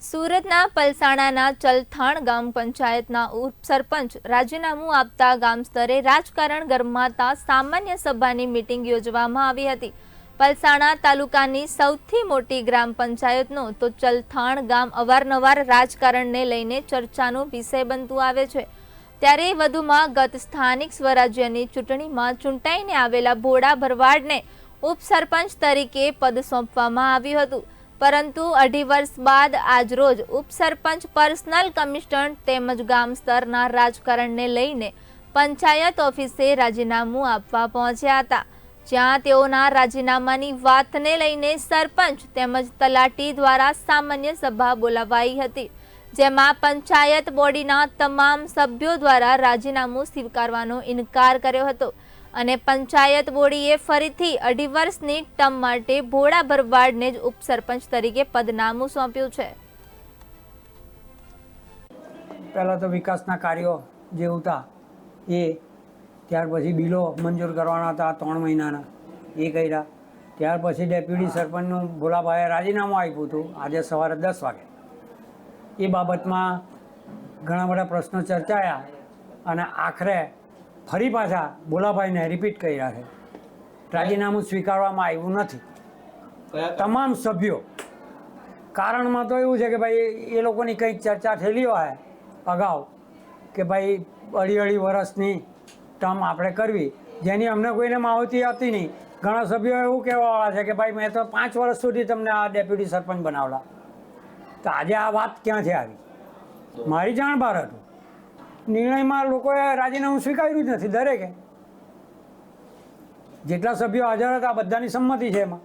સુરતના પલસાણાના ચલથાણ ગામ પંચાયતના ઉપસરપંચ રાજીનામું આપતા ગામ સ્તરે રાજકારણ ગરમાતા સામાન્ય સભાની મિટિંગ યોજવામાં આવી હતી. પલસાણા તાલુકાની સૌથી મોટી ગ્રામ પંચાયતનો તો ચલથાણ ગામ અવારનવાર રાજકારણને લઈને ચર્ચાનો વિષય બનતું આવે છે. ત્યારે વધુમાં ગત સ્થાનિક સ્વરાજ્યની ચૂંટણીમાં ચૂંટાઈને આવેલા ભોળા ભરવાડને ઉપસરપંચ તરીકે પદ સોંપવામાં આવ્યું હતું. પરંતુ અઢી વર્ષ બાદ આજરોજ ઉપસરપંચ પર્સનલ કમિશનર તેમજ ગામ સ્તરના રાજકારણને લઈને પંચાયત ઓફિસે રાજીનામું આપવા પહોંચ્યા હતા. જ્યાં તેઓના રાજીનામાની વાતને લઈને સરપંચ તેમજ તલાટી દ્વારા સામાન્ય સભા બોલાવાઈ હતી, જેમાં પંચાયત બોડીના તમામ સભ્યો દ્વારા રાજીનામું સ્વીકારવાનો ઇનકાર કર્યો હતો. અને પંચાયત બોડીએ ફરીથી અઢી વર્ષની ટર્મ માટે ભોળા ભરવાડને જ ઉપસરપંચ તરીકે પદનામું સોંપ્યું છે. પહેલાં તો વિકાસના કાર્યો જે હતા એ ત્યાર પછી બિલો મંજૂર કરવાના હતા ત્રણ મહિનાના, એ કર્યા. ત્યાર પછી ડેપ્યુટી સરપંચનું ભોલાભાઈએ રાજીનામું આપ્યું હતું આજે સવારે દસ વાગે. એ બાબતમાં ઘણા બધા પ્રશ્નો ચર્ચાયા અને આખરે ફરી પાછા ભોલાભાઈને રિપીટ કર્યા છે. રાજીનામું સ્વીકારવામાં આવ્યું નથી. તમામ સભ્યો. કારણમાં તો એવું છે કે ભાઈ એ લોકોની કંઈક ચર્ચા થયેલી હોય અગાઉ કે ભાઈ અઢી અઢી વર્ષની ટર્મ આપણે કરવી. જેની અમને કોઈને માહિતી હતી નહીં. ઘણા સભ્યો એવું કહેવાવાળા છે કે ભાઈ મેં તો પાંચ વર્ષ સુધી તમને આ ડેપ્યુટી સરપંચ બનાવલા. તો આજે આ વાત ક્યાંથી આવી? મારી જાણ બહાર હતું. નિર્ણયમાં લોકોએ રાજીનામું સ્વીકાર્યું જ નથી દરેકે. જેટલા સભ્યો હાજર હતા બધાની સંમતિ છે એમાં.